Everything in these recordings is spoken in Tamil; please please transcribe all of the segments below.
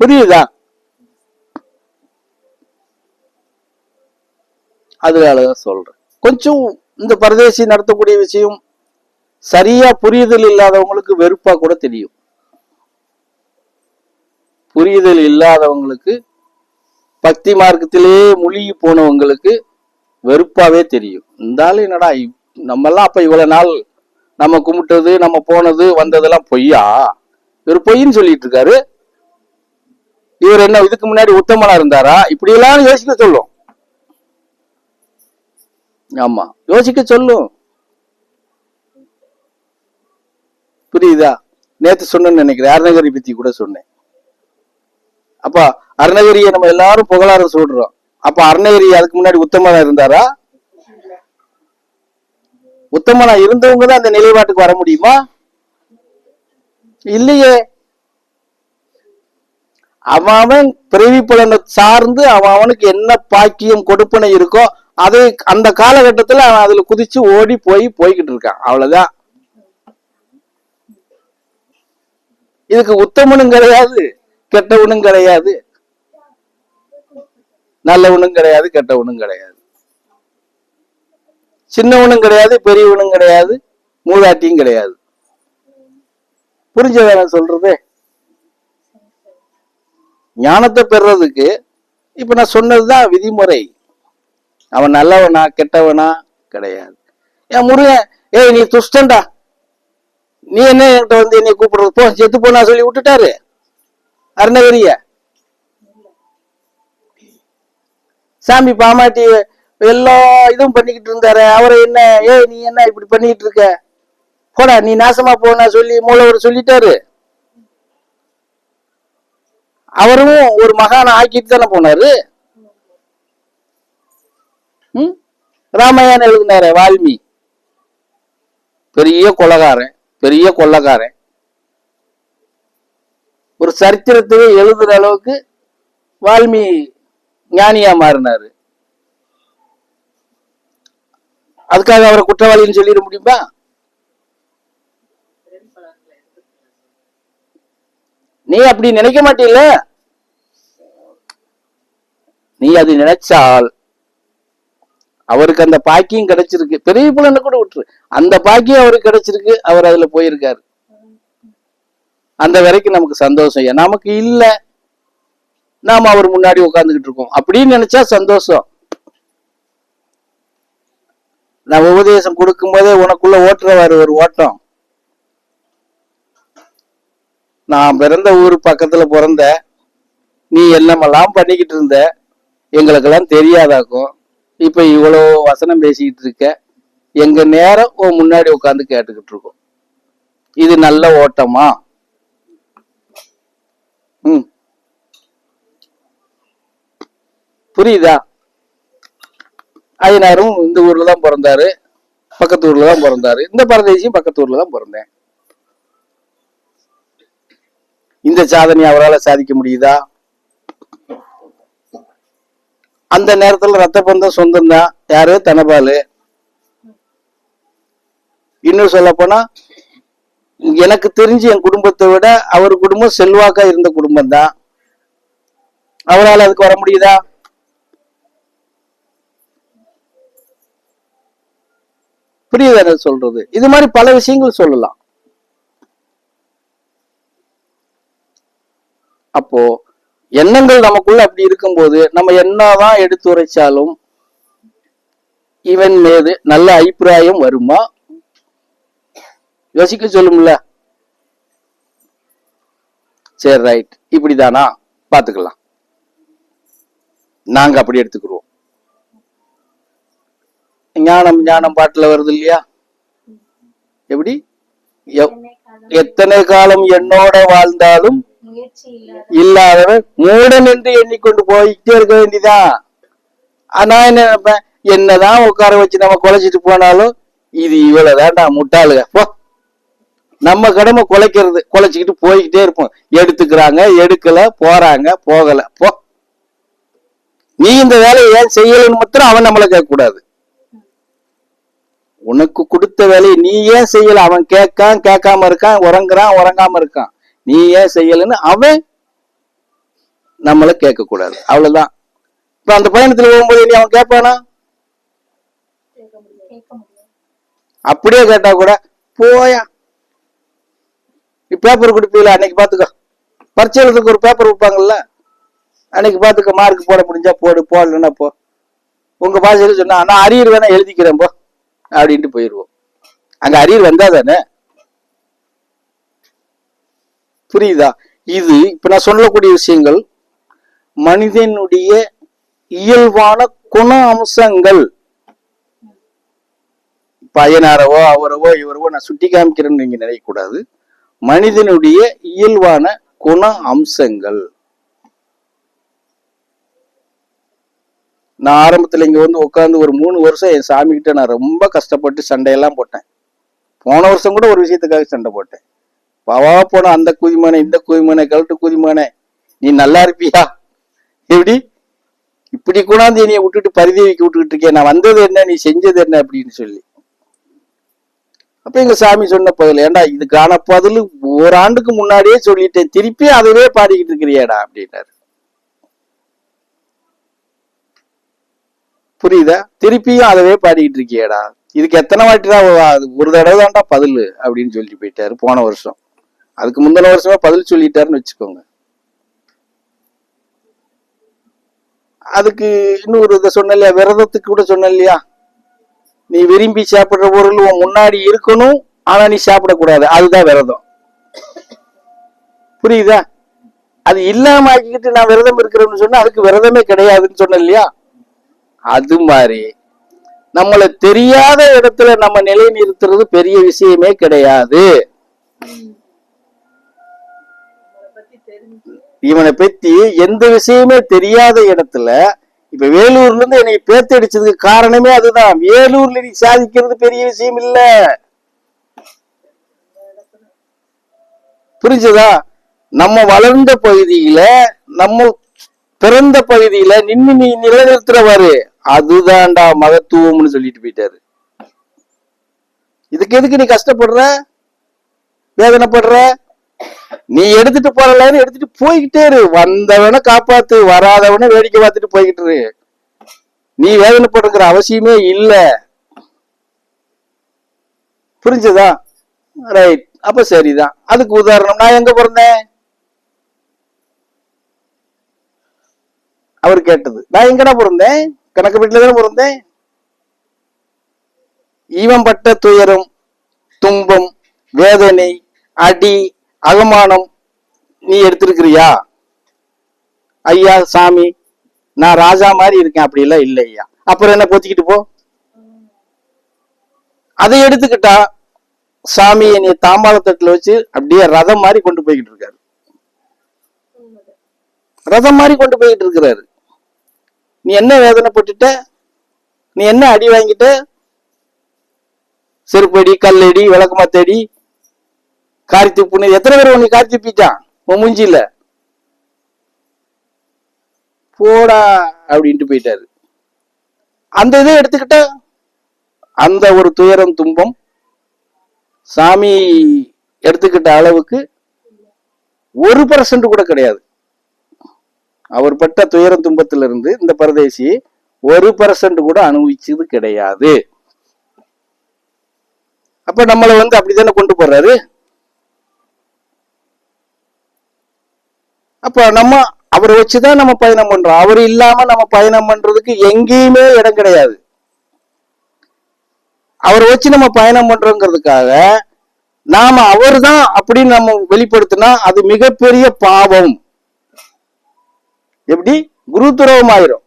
புரியுதா? அதனாலதான் சொல்றேன். கொஞ்சம் இந்த பரதேசி நடத்தக்கூடிய விஷயம் சரியா புரியுதல் இல்லாதவங்களுக்கு வெறுப்பா கூட தெரியும். புரியுதல் இல்லாதவங்களுக்கு பக்தி மார்க்கத்திலே முழுகி போனவங்களுக்கு வெறுப்பாவே தெரியும். இருந்தாலும் என்னடா இவ்- நம்மெல்லாம் அப்ப இவ்வளவு நாள் நம்ம கும்பிட்டது நம்ம போனது வந்ததெல்லாம் பொய்யா? இவர் பொய்ன்னு சொல்லிட்டு இருக்காரு. இவர் என்ன இதுக்கு முன்னாடி உத்தமனா இருந்தாரா? இப்படி எல்லாம் யோசிக்க சொல்லும். ஆமா யோசிக்க சொல்லும். புரியுதா? நேத்து சொன்னேன்னு நினைக்கிறேன். அருணகிரி பத்தி கூட சொன்னேன். அப்ப அருணகிரியை நம்ம எல்லாரும் புகழார சொல்றோம். அப்ப அருணகிரி அதுக்கு முன்னாடி உத்தமனா இருந்தாரா? உத்தமனா இருந்தவங்க தான் அந்த நிலைப்பாட்டுக்கு வர முடியுமா? இல்லையே. அவன் அவன் பிறவி பலனை சார்ந்து அவன் அவனுக்கு என்ன பாக்கியம் கொடுப்பனை இருக்கோ அது அந்த காலகட்டத்துல அவன் அதுல குதிச்சு ஓடி போய் போய்கிட்டு இருக்கான். அவ்வளவுதான். இதுக்கு உத்தமனும் கிடையாது கெட்டவனும் கிடையாது. நல்லவனும் கிடையாது கெட்டவனும் கிடையாது. சின்னவனும் கிடையாது பெரியவனும் கிடையாது மூதாட்டியும் கிடையாது. புரிஞ்சதா நான் சொல்றது? ஞானத்தை பெறுறதுக்கு இப்ப நான் சொன்னதுதான் விதிமுறை. அவன் நல்லவனா கெட்டவனா? கிடையாது. என் முருகன் ஏய் நீ துஷ்டன்டா. நீ என்ன என்கிட்ட வந்து என்னை கூப்பிடுறது? போ செத்து போனா சொல்லி விட்டுட்டாரு. அருணகிரிய. சாமி பாமாட்டி எல்லா இதுவும் பண்ணிக்கிட்டு இருந்தாரு. அவரை என்ன ஏய் நீ என்ன இப்படி பண்ணிக்கிட்டு இருக்க? போடா நீ நாசமா போனா சொல்லி மூலவர் சொல்லிட்டாரு. அவரும் ஒரு மகான ஆக்கிட்டு தானே போனாரு? ம்? ராமாயணம் எழுதினாரு வால்மி பெரிய கொலகாரன் பெரிய கொள்ளக்காரன். ஒரு சரித்திரத்தையே எழுதுற அளவுக்கு வால்மீ ஞானியா மாறினாரு. அதுக்காக அவரை குற்றவாளின்னு சொல்லிட முடியுமா? நீ அப்படி நினைக்க மாட்டீல்ல? நீ அது நினைச்சால் அவருக்கு அந்த பாக்கியம் கிடைச்சிருக்கு. பெரிய புலனை கூட விட்டுரு. அந்த பாக்கியம் அவருக்கு கிடைச்சிருக்கு அவர் அதுல போயிருக்காரு. அந்த வரைக்கும் நமக்கு சந்தோஷம் நமக்கு இல்ல. நாம அவர் முன்னாடி உட்கார்ந்துகிட்டு இருக்கோம். அப்படின்னு நினைச்சா சந்தோஷம். நான் உபதேசம் கொடுக்கும் போதே உனக்குள்ள ஓட்டுறவாரு ஒரு ஓட்டம். நான் பிறந்த ஊர் பக்கத்துல பிறந்த நீ என்னமெல்லாம் பண்ணிக்கிட்டு இருந்த எங்களுக்கெல்லாம் தெரியாதாக்கும். இப்ப இவ்வளோ வசனம் பேசிக்கிட்டு இருக்க எங்க நேரம் உன் முன்னாடி உட்காந்து கேட்டுக்கிட்டு இருக்கோம். இது நல்ல ஓட்டமா? ம். புரியுதா? ஐயனாரும் இந்த ஊர்ல தான் பிறந்தாரு பக்கத்து ஊர்ல தான் பிறந்தாரு இந்த பரதேசியும் பக்கத்து ஊர்ல தான் பிறந்தேன். இந்த சாதனை அவரால் சாதிக்க முடியுதா? அந்த நேரத்துல ரத்த பந்தம் சொந்தம் தான். யாரு? தனபாலு. இன்னும் சொல்ல போனா எனக்கு தெரிஞ்சு என் குடும்பத்தை விட அவர் குடும்பம் செல்வாக்கா இருந்த குடும்பம் தான். அவரால் அதுக்கு வர முடியுதா? புரியுதா நான் சொல்றது? இது மாதிரி பல விஷயங்கள் சொல்லலாம். அப்போ எண்ணங்கள் நமக்குள்ள அப்படி இருக்கும்போது நம்ம என்னதான் எடுத்துரைச்சாலும் இவன் மீது நல்ல அபிப்பிராயம் வருமா? யோசிக்க சொல்லும்ல. சரி ரைட் இப்படிதானா? பாத்துக்கலாம் நாங்க அப்படி எடுத்துக்கிறோம் ஞானம் ஞானம் பாட்டுல வருது இல்லையா? எப்படி? எத்தனை காலம் என்னோட வாழ்ந்தாலும் இல்லாதவன் மூடன் என்று எண்ணிக்கொண்டு போயிட்டே இருக்க வேண்டியதான் ஆனா என்ன நினைப்பேன் என்னதான் உட்கார வச்சு நம்ம குலைச்சிட்டு போனாலும் இது இவ்வளவுதான்டா முட்டாளுக போ. நம்ம கடமை குலைக்கிறது குலைச்சிக்கிட்டு போய்கிட்டே இருப்போம். எடுத்துக்கிறாங்க எடுக்கல போறாங்க போகல. போ. நீ இந்த வேலையை ஏன் செய்யலன்னு மாத்திரம் அவன் நம்மளை கேட்கக்கூடாது. உனக்கு கொடுத்த வேலையை நீ ஏன் செய்யல? அவன் கேட்கான் கேட்காம இருக்கான் உறங்குறான் உறங்காம இருக்கான். நீ ஏன் செய்யலன்னு அவன் நம்மள கேட்க கூடாது அவ்வளவுதான். இப்ப அந்த பயணத்துல போகும்போது நீ அவன் கேட்பானா? அப்படியே கேட்டா கூட போயா. நீ பேப்பர் கொடுப்பீல அன்னைக்கு பாத்துக்கோ. பரிச்சை ஒரு பேப்பர் கொடுப்பாங்கல்ல அன்னைக்கு பாத்துக்க மார்க் போட முடிஞ்சா போடு போடலன்னா போ. உங்க பாஷையில சொன்னா நான் அரியர் வேணா எழுதிக்கிறேன் போ. அப்படின்ட்டு போயிடுவோம் அங்க அரியர் வந்தா தானே புரியுதா? இது இப்ப நான் சொல்லக்கூடிய விஷயங்கள் மனிதனுடைய இயல்பான குண அம்சங்கள். பையனாரவோ அவரவோ இவரவோ நான் சுட்டி காமிக்கிறேன்னு நீங்க நினைக்கக்கூடாது. மனிதனுடைய இயல்பான குண அம்சங்கள். நான் ஆரம்பத்தில் இங்க வந்து உட்காந்து ஒரு மூணு வருஷம் என் சாமி கிட்ட நான் ரொம்ப கஷ்டப்பட்டு சண்டையெல்லாம் போட்டேன். போன வருஷம் கூட ஒரு விஷயத்துக்காக சண்டை போட்டேன். பவா போன அந்த குதிமனை இந்த குதிமானே கழட்டு குதிமானே. நீ நல்லா இருப்பியா? எப்படி? இப்படி கூடாந்து என்னைய விட்டுட்டு பரிதேவிக்கு விட்டுக்கிட்டு இருக்கேன் நான் வந்தது என்ன நீ செஞ்சது என்ன அப்படின்னு சொல்லி. அப்ப எங்க சாமி சொன்ன பதில் ஏன்டா இதுக்கான பதில் ஓராண்டுக்கு முன்னாடியே சொல்லிட்டேன். திருப்பி அதவே பாடிக்கிட்டு இருக்கிறியாடா அப்படின்னாரு. புரியுதா? திருப்பியும் அதவே பாடிக்கிட்டு இருக்கியாடா. இதுக்கு எத்தனை வாட்டி தான் அது ஒரு தடவை தான்டா பதில் அப்படின்னு சொல்லி போயிட்டாரு போன வருஷம். அதுக்கு முந்தின வருஷமா பதில் சொல்லிட்டாருன்னு வச்சுக்கோங்க. அதுக்கு இன்னொரு இதை சொன்ன இல்லையா? விரதத்துக்கு கூட சொன்ன இல்லையா? நீ விரும்பி சாப்பிடுற பொருள் உன் முன்னாடி இருக்கணும் ஆனா நீ சாப்பிடக்கூடாது. அதுதான் விரதம். புரியுதா? அது இல்லாம ஆக்கிக்கிட்டு நான் விரதம் இருக்கிறேன்னு சொன்னா அதுக்கு விரதமே கிடையாதுன்னு சொன்ன இல்லையா? அது மாதிரி நம்மள தெரியாத இடத்துல நம்ம நிலை நிறுத்துறது பெரிய விஷயமே கிடையாது. இவனை பத்தி எந்த விஷயமே தெரியாத இடத்துல இப்ப வேலூர்ல இருந்து என்னை பேத்தடிச்சதுக்கு காரணமே அதுதான். வேலூர்ல நீ சாதிக்கிறது பெரிய விஷயம் இல்ல. புரிஞ்சதா? நம்ம வளர்ந்த பகுதியில நம்ம பிறந்த பகுதியில நின்னு நீ நிலைநிறுத்துறவாரு. அதுதான்டா மகத்துவம்னு சொல்லிட்டு போயிட்டாரு. இதுக்கு எதுக்கு நீ கஷ்டப்படுற? வேதனைப்படுற? நீ எடுத்துட்டு போறலன்னு எடுத்துட்டு போய்கிட்டே இரு. வந்தவன காப்பாத்து வராதவன வேடிக்கை பார்த்துட்டு போய்கிட்டு இரு. நீ வேதனைப்படுங்கிற அவசியமே இல்ல. புரிஞ்சதா? ரைட் அப்ப சரிதான். அதுக்கு உதாரணம் நான் எங்க பிறந்தேன்? அவர் கேட்டது. நான் எங்கடா பிறந்தேன்? கணக்கு வீட்டுல தானே பிறந்தேன்? இவன் பட்ட துயரம் துன்பம் வேதனை அடி அகமானம் நீ எடுத்திருக்கிறியா? ஐயா சாமி நான் ராஜா மாதிரி இருக்கேன். அப்படி எல்லாம் இல்லை ஐயா. அப்புறம் என்ன போத்திக்கிட்டு போ. அதை எடுத்துக்கிட்டா சாமி என்னைய தாம்பாள தட்டுல வச்சு அப்படியே ரதம் மாதிரி கொண்டு போய்கிட்டு இருக்காரு. ரதம் மாதிரி கொண்டு போய்கிட்டு இருக்கிறாரு. நீ என்ன வேதனைப்பட்டுட்ட? நீ என்ன அடி வாங்கிட்ட? செருப்படி கல்லடி விளக்கமாத்தடி கார்த்திக் துப்புன்னு எத்தனை பேர் உன்னை காரி துப்பிட்டான் உன் மூஞ்சியில போடா அப்படின்ட்டு போயிட்டாரு. அந்த இதை எடுத்துக்கிட்ட அந்த ஒரு துயரம் துன்பம் சாமி எடுத்துக்கிட்ட அளவுக்கு ஒரு பர்சன்ட் கூட கிடையாது. அவர் பட்ட துயரம் துன்பத்திலிருந்து இந்த பரதேசி ஒரு பர்சன்ட் கூட அனுபவிச்சது கிடையாது. அப்ப நம்மளை வந்து அப்படித்தானே கொண்டு போறாரு? அப்போ நம்ம அவரை வச்சுதான் நம்ம பயணம் பண்றோம். அவர் இல்லாம நம்ம பயணம் பண்றதுக்கு எங்கேயுமே இடம் கிடையாது. அவரை வச்சு நம்ம பயணம் பண்றோங்கிறதுக்காக நாம அவர் தான் அப்படின்னு நம்ம வெளிப்படுத்தினா அது மிகப்பெரிய பாவம். எப்படி? குரு துரோகம் ஆயிரும்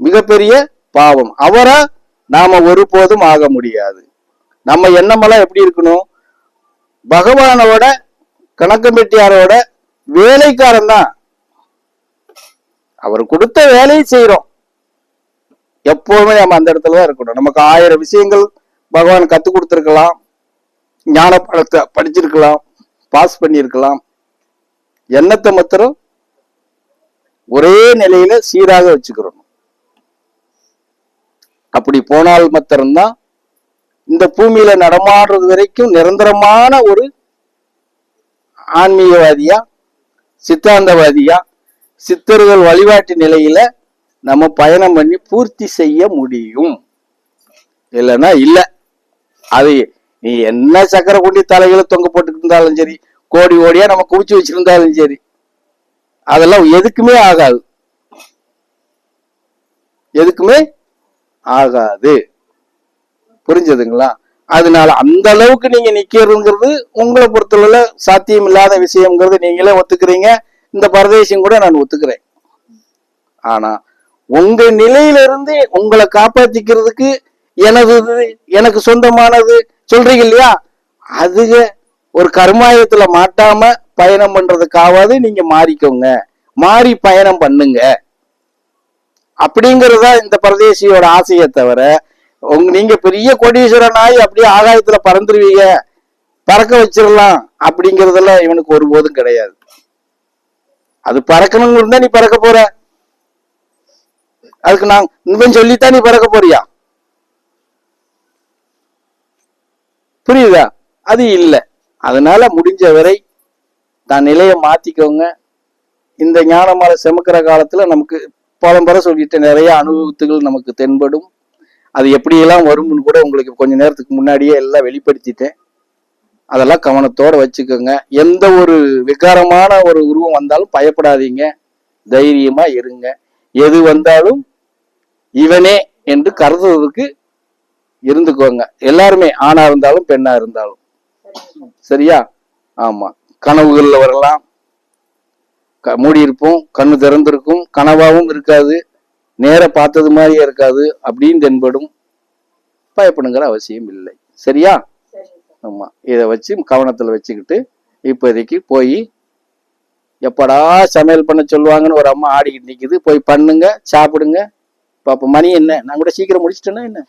மிகப்பெரிய பாவம். அவரை நாம ஒருபோதும் ஆக முடியாது. நம்ம எண்ணமெல்லாம் எப்படி இருக்கணும்? பகவானோட கணக்கம்பெட்டியாரோட வேலைக்காரன் தான் அவர் கொடுத்த வேலையை செய்யறோம் எப்பவுமே நம்ம அந்த இடத்துல தான் இருக்கணும். நமக்கு ஆயிரம் விஷயங்கள் பகவான் கத்து கொடுத்துருக்கலாம். ஞான படத்தை படிச்சிருக்கலாம். பாஸ் பண்ணியிருக்கலாம். எண்ணத்தை மாத்திரம் ஒரே நிலையில சீராக வச்சுக்கிறோம். அப்படி போனால் மாத்திரம்தான் இந்த பூமியில நடமாடுறது வரைக்கும் நிரந்தரமான ஒரு ஆன்மீகவாதியா? சித்தாந்தவாதியா? சித்தர்கள் வழிபாட்டு நிலையில நம்ம பயணம் பண்ணி பூர்த்தி செய்ய முடியும். இல்லைன்னா இல்லை. அது நீ என்ன சக்கரை குண்டி தலைகளை தொங்க போட்டுக்கிட்டு இருந்தாலும் சரி கோடி கோடியா நம்ம குவிச்சு வச்சிருந்தாலும் சரி அதெல்லாம் எதுக்குமே ஆகாது. எதுக்குமே ஆகாது. புரிஞ்சதுங்களா? அதனால அந்த அளவுக்கு நீங்க நிக்கிறதுங்கிறது உங்களை பொறுத்தளவுல சாத்தியம் இல்லாத விஷயம்ங்கிறது நீங்களே ஒத்துக்கிறீங்க. இந்த பரதேசியம் கூட நான் ஒத்துக்கிறேன். ஆனா உங்க நிலையிலிருந்து உங்களை காப்பாத்திக்கிறதுக்கு எனது எனக்கு சொந்தமானது சொல்றீங்க இல்லையா? அதுக ஒரு கர்மாயத்துல மாட்டாம பயணம் பண்றதுக்காவது நீங்க மாறிக்கோங்க. மாறி பயணம் பண்ணுங்க. அப்படிங்கறதா இந்த பரதேசியோட ஆசையை தவிர உங்க நீங்க பெரிய கோடீஸ்வரன் ஆகி அப்படியே ஆகாயத்துல பறந்துருவீங்க. பறக்க வச்சிடலாம் அப்படிங்கறதெல்லாம் இவனுக்கு ஒருபோதும் கிடையாது. அது பறக்கணும்னு இருந்தா நீ பறக்க போற. அதுக்கு நான் இவன் சொல்லித்தான் நீ பறக்க போறியா? புரியுதா? அது இல்ல. அதனால முடிஞ்ச வரை தான் நிலையை மாத்திக்கோங்க. இந்த ஞானமாலை செமக்கிற காலத்துல நமக்கு பலம்பர சொல்லிட்டு நிறைய அனுபவத்துகள் நமக்கு தென்படும். அது எப்படியெல்லாம் வரும்னு கூட உங்களுக்கு கொஞ்ச நேரத்துக்கு முன்னாடியே எல்லாம் வெளிப்படுத்திட்டேன். அதெல்லாம் கவனத்தோட வச்சுக்கோங்க. எந்த ஒரு விகாரமான ஒரு உருவம் வந்தாலும் பயப்படாதீங்க. தைரியமா இருங்க. எது வந்தாலும் இவனே என்று கருதுவதற்கு இருந்துக்கோங்க. எல்லாருமே ஆணா இருந்தாலும் பெண்ணா இருந்தாலும். சரியா? ஆமா. கனவுகள்ல வரலாம். க- மூடி இருப்போம் கண்ணு திறந்திருக்கும். கனவாவும் இருக்காது. நேர பார்த்தது மாதிரியே இருக்காது அப்படின்னு தென்படும். பயப்படுங்கிற அவசியம் இல்லை. சரியா? ஆமாம் ஆமா. இதை வச்சு கவனத்துல வச்சுக்கிட்டு இப்போதைக்கு போய் எப்படா சமையல் பண்ண சொல்லுவாங்கன்னு ஒரு அம்மா ஆடிக்கிட்டு நிக்குது. போய் பண்ணுங்க சாப்பிடுங்க. பாப்ப மணி என்ன? நான் கூட சீக்கிரம் முடிச்சிட்டேன்னா என்ன?